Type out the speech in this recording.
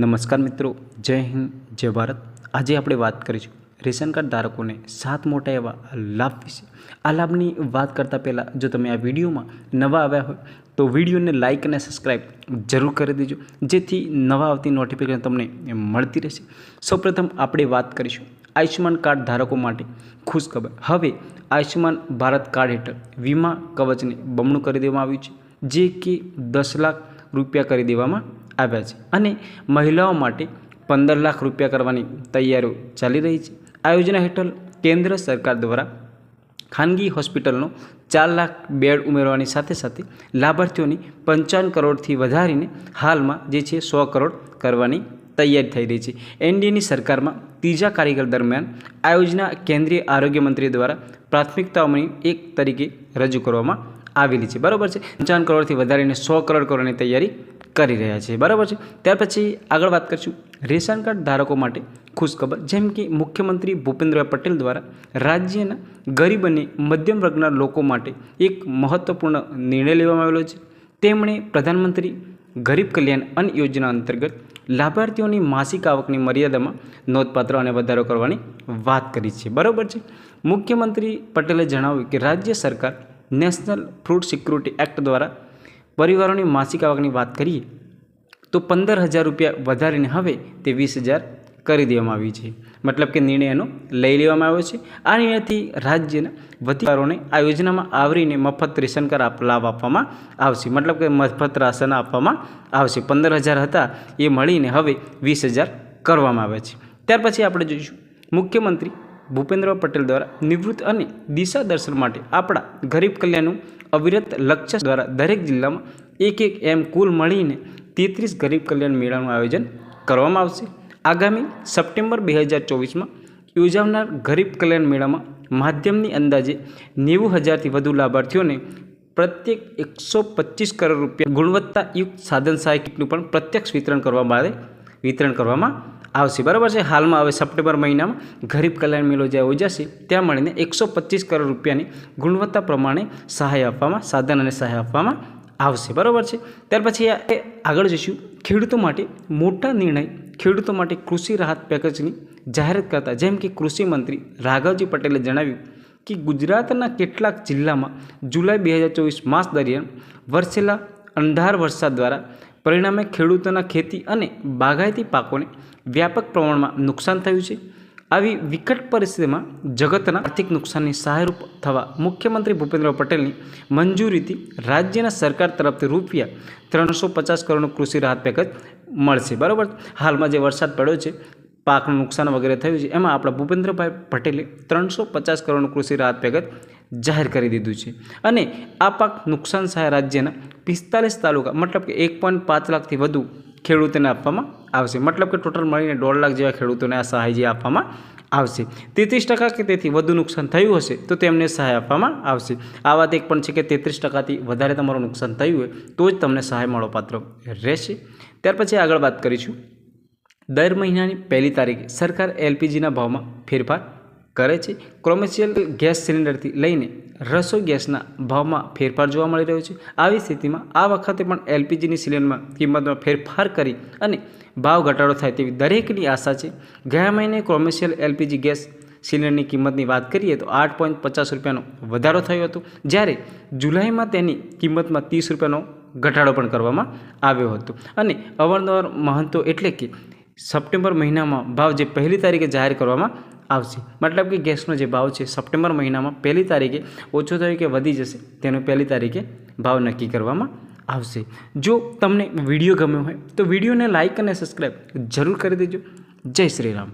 નમસ્કાર મિત્રો, જય હિન્દ, જય ભારત. આજે આપણે વાત કરીશું રેશન કાર્ડ ધારકોને સાત મોટા એવા લાભ વિશે. આ લાભની વાત કરતાં પહેલાં, જો તમે આ વિડીયોમાં નવા આવ્યા હોય, તો વિડીયોને લાઇક અને સબસ્ક્રાઈબ જરૂર કરી દેજો, જેથી નવા આવતી નોટિફિકેશન તમને મળતી રહેશે. સૌપ્રથમ આપણે વાત કરીશું આયુષ્યમાન કાર્ડ ધારકો માટે ખુશ ખબર હવે, આયુષ્યમાન ભારત કાર્ડ હેઠળ વીમા કવચને બમણું કરી દેવામાં આવ્યું છે, જે કે દસ લાખ રૂપિયા કરી દેવામાં આવ્યા છે. અને મહિલાઓ માટે પંદર લાખ રૂપિયા કરવાની તૈયારીઓ ચાલી રહી છે. આ યોજના હેઠળ કેન્દ્ર સરકાર દ્વારા ખાનગી હોસ્પિટલનો ચાર લાખ બેડ ઉમેરવાની સાથે સાથે લાભાર્થીઓની પંચાવન કરોડથી વધારીને હાલમાં જે છે સો કરોડ કરવાની તૈયારી થઈ રહી છે. એનડીએની સરકારમાં ત્રીજા કાર્યકાળ દરમિયાન આ યોજના કેન્દ્રીય આરોગ્ય મંત્રી દ્વારા પ્રાથમિકતાઓની એક તરીકે રજૂ કરવામાં આવેલી છે. બરાબર છે? પંચાવન કરોડથી વધારીને સો કરોડ કરવાની તૈયારી કરી રહ્યા છે. બરાબર છે? ત્યાર પછી આગળ વાત કરીશું રેશન કાર્ડ ધારકો માટે ખુશખબર. જેમ કે મુખ્યમંત્રી ભૂપેન્દ્રભાઈ પટેલ દ્વારા રાજ્યના ગરીબ અને મધ્યમ વર્ગના લોકો માટે એક મહત્વપૂર્ણ નિર્ણય લેવામાં આવેલો છે. તેમણે પ્રધાનમંત્રી ગરીબ કલ્યાણ અન્ન યોજના અંતર્ગત લાભાર્થીઓની માસિક આવકની મર્યાદામાં નોંધપાત્ર અને વધારો કરવાની વાત કરી છે. બરાબર છે? મુખ્યમંત્રી પટેલે જણાવ્યું કે રાજ્ય સરકાર નેશનલ ફૂડ સિક્યુરિટી એક્ટ દ્વારા પરિવારોની માસિક આવકની વાત કરીએ, તો પંદર હજાર રૂપિયા વધારીને હવે તે વીસ હજાર કરી દેવામાં આવી છે. મતલબ કે નિર્ણય એનો લઈ લેવામાં આવ્યો છે. આ નિર્ણયથી રાજ્યના વતીવારોને આ યોજનામાં આવરીને મફત રેશન કાર્ડ લાભ આપવામાં આવશે. મતલબ કે મફત રાશન આપવામાં આવશે. પંદર હજાર હતા એ મળીને હવે વીસ હજાર કરવામાં આવે છે. ત્યાર પછી આપણે જોઈશું મુખ્યમંત્રી ભૂપેન્દ્ર પટેલ દ્વારા નિવૃત્ત અને દિશા દર્શન માટે આપણા ગરીબ કલ્યાણનું અવિરત લક્ષ્ય દ્વારા દરેક જિલ્લામાં એક એક એમ કુલ મળીને તેત્રીસ ગરીબ કલ્યાણ મેળાનું આયોજન કરવામાં આવશે. આગામી સપ્ટેમ્બર બે હજાર ચોવીસમાં યોજાનાર ગરીબ કલ્યાણ મેળામાં માધ્યમની અંદાજે નેવું હજારથી વધુ લાભાર્થીઓને પ્રત્યેક એકસો પચીસ કરોડ રૂપિયા ગુણવત્તાયુક્ત સાધન સહાય કીટનું પણ પ્રત્યક્ષ વિતરણ કરવામાં આવે, વિતરણ કરવામાં આવશે. બરાબર છે? હાલમાં હવે સપ્ટેમ્બર મહિનામાં ગરીબ કલ્યાણ મેળો જે યોજાશે, ત્યાં મળીને એકસો કરોડ રૂપિયાની ગુણવત્તા પ્રમાણે સહાય આપવામાં, સાધન અને સહાય આપવામાં આવશે. બરાબર છે? ત્યાર પછી આગળ જઈશું. ખેડૂતો માટે મોટા નિર્ણય ખેડૂતો માટે કૃષિ રાહત પેકેજની જાહેરાત કરતા, જેમ કે કૃષિ મંત્રી રાઘવજી પટેલે જણાવ્યું કે ગુજરાતના કેટલાક જિલ્લામાં જુલાઈ બે હજાર ચોવીસ માસ દરમિયાન વરસેલા અંધાર વરસાદ દ્વારા પરિણામે ખેડૂતોના ખેતી અને બાગાયતી પાકોને વ્યાપક પ્રમાણમાં નુકસાન થયું છે. આવી વિકટ પરિસ્થિતિમાં જગતના આર્થિક નુકસાનની સહાયરૂપ થવા મુખ્યમંત્રી ભૂપેન્દ્ર પટેલની મંજૂરીથી રાજ્યના સરકાર તરફથી રૂપિયા ત્રણસો પચાસ કરોડનું કૃષિ રાહત પેકેજ મળશે. બરાબર? હાલમાં જે વરસાદ પડ્યો છે, પાકનું નુકસાન વગેરે થયું છે, એમાં આપણા ભૂપેન્દ્રભાઈ પટેલે ત્રણસો પચાસ કરોડનું કૃષિ રાહત પેકેજ જાહેર કરી દીધું છે. અને આ પાક નુકસાન સહાય રાજ્યના પિસ્તાલીસ તાલુકા, મતલબ કે એક પોઈન્ટ પાંચ લાખથી વધુ ખેડૂતોને આપવામાં આવશે. મતલબ કે ટોટલ મળીને દોઢ લાખ જેવા ખેડૂતોને આ સહાય જે આપવામાં આવશે. તેત્રીસ ટકા કે તેથી વધુ નુકસાન થયું હશે તો તેમને સહાય આપવામાં આવશે. આ વાત એક પણ છે કે તેત્રીસ ટકાથી વધારે તમારું નુકસાન થયું હોય તો જ તમને સહાય મળવાપાત્ર રહેશે. ત્યાર પછી આગળ વાત કરીશું. દર મહિનાની પહેલી તારીખે સરકાર એલપીજીના ભાવમાં ફેરફાર કરે છે. કોમર્શિયલ ગેસ સિલિન્ડરથી લઈને રસોઈ ગેસના ભાવમાં ફેરફાર જોવા મળી રહ્યો છે. આવી સ્થિતિમાં આ વખતે પણ એલપીજીની સિલિન્ડરમાં કિંમતમાં ફેરફાર કરી અને ભાવ ઘટાડો થાય તેવી દરેકની આશા છે. ગયા મહિને કોમર્શિયલ એલપીજી ગેસ સિલિન્ડરની કિંમતની વાત કરીએ તો આઠ પોઈન્ટ પચાસ રૂપિયાનો વધારો થયો હતો, જ્યારે જુલાઈમાં તેની કિંમતમાં ત્રીસ રૂપિયાનો ઘટાડો પણ કરવામાં આવ્યો હતો. અને અવારનવાર મહંતો એટલે કે સપ્ટેમ્બર મહિનામાં ભાવ જે પહેલી તારીખે જાહેર કરવામાં આવશે. મતલબ કે ગેસનો જે ભાવ છે સપ્ટેમ્બર મહિનામાં પહેલી તારીખે ઓછો થયો કે વધી જશે, તેનો પહેલી તારીખે ભાવ નક્કી કરવામાં આવશે. જો તમને વીડિયો ગમ્યો હોય તો વિડીયોને લાઇક અને સબસ્ક્રાઈબ જરૂર કરી દેજો. જય શ્રી રામ.